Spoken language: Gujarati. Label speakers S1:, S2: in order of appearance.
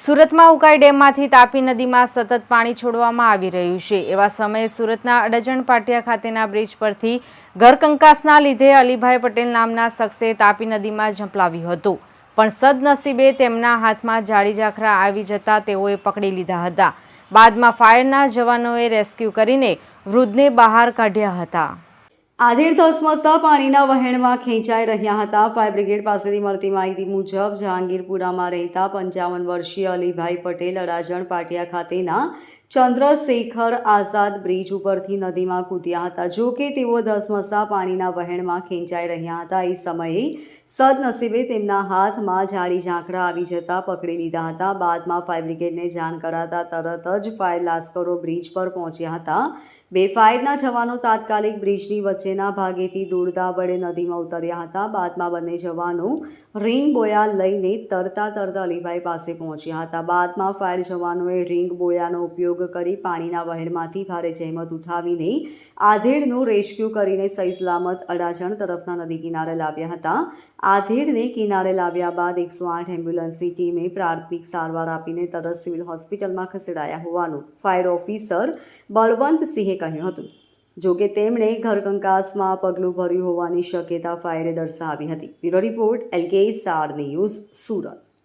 S1: સુરતમાં ઉકાઈ ડેમમાંથી તાપી નદીમાં સતત પાણી છોડવામાં આવી રહ્યું છે. એવા સમયે સુરતના અડજણ પાટિયા ખાતેના બ્રિજ પરથી ઘરકંકાસના લીધે અલીભાઈ પટેલ નામના શખ્સે તાપી નદીમાં ઝંપલાવ્યું હતું. પણ સદનસીબે તેમના હાથમાં જાડી ઝાખરા આવી જતા તેઓએ પકડી લીધા હતા. બાદમાં ફાયરના જવાનોએ રેસ્ક્યુ કરીને વૃદ્ધને બહાર કાઢ્યા હતા.
S2: આધેડ ધસમસતા પાણીના વહેણમાં ખેંચાઈ રહ્યા હતા. ફાયર બ્રિગેડ પાસેથી મળતી માહિતી મુજબ, જહાંગીરપુરામાં રહેતા પંચાવન વર્ષીય અલીભાઈ પટેલ અડાજણ પાટિયા ખાતેના ચંદ્રશેખર આઝાદ બ્રિજ ઉપરથી નદીમાં કૂદ્યા હતા. જો કે તેઓ ધસમસા પાણીના વહેણમાં ખેંચાઈ રહ્યા હતા. એ સમયે સદનસીબે તેમના હાથમાં જાડી ઝાંખરા આવી જતા પકડી લીધા હતા. બાદમાં ફાયર બ્રિગેડને જાણ કરાતા તરત જ ફાયર લાશ્કરો બ્રિજ પર પહોંચ્યા હતા. બે ફાયરના જવાનો તાત્કાલિક બ્રિજની વચ્ચેના ભાગેથી દોડતા વડે નદીમાં ઉતર્યા હતા. બાદમાં બંને જવાનો રિંગ બોયા લઈને તરતા તરતા અલીભાઈ પાસે પહોંચ્યા હતા. બાદમાં ફાયર જવાનોએ રિંગ બોયાનો ઉપયોગ કરી પાણીના વહેણમાંથી ભારે જહેમત ઉઠાવીને આધેડનું રેસ્ક્યુ કરીને સહી સલામત અડાજણ તરફના નદી કિનારે લાવ્યા હતા. આધેડને કિનારે લાવ્યા બાદ એકસો આઠ એમ્બ્યુલન્સની ટીમે પ્રાથમિક સારવાર આપીને તરત સિવિલ હોસ્પિટલમાં ખસેડાયા હોવાનું ફાયર ઓફિસર બળવંતસિંહે કહ્યું હતું. જોકે તેમણે ઘરકંકાસમાં પગલું ભર્યું હોવાની શક્યતા ફાયરે દર્શાવી હતી. Bureau report LK Star News Surat.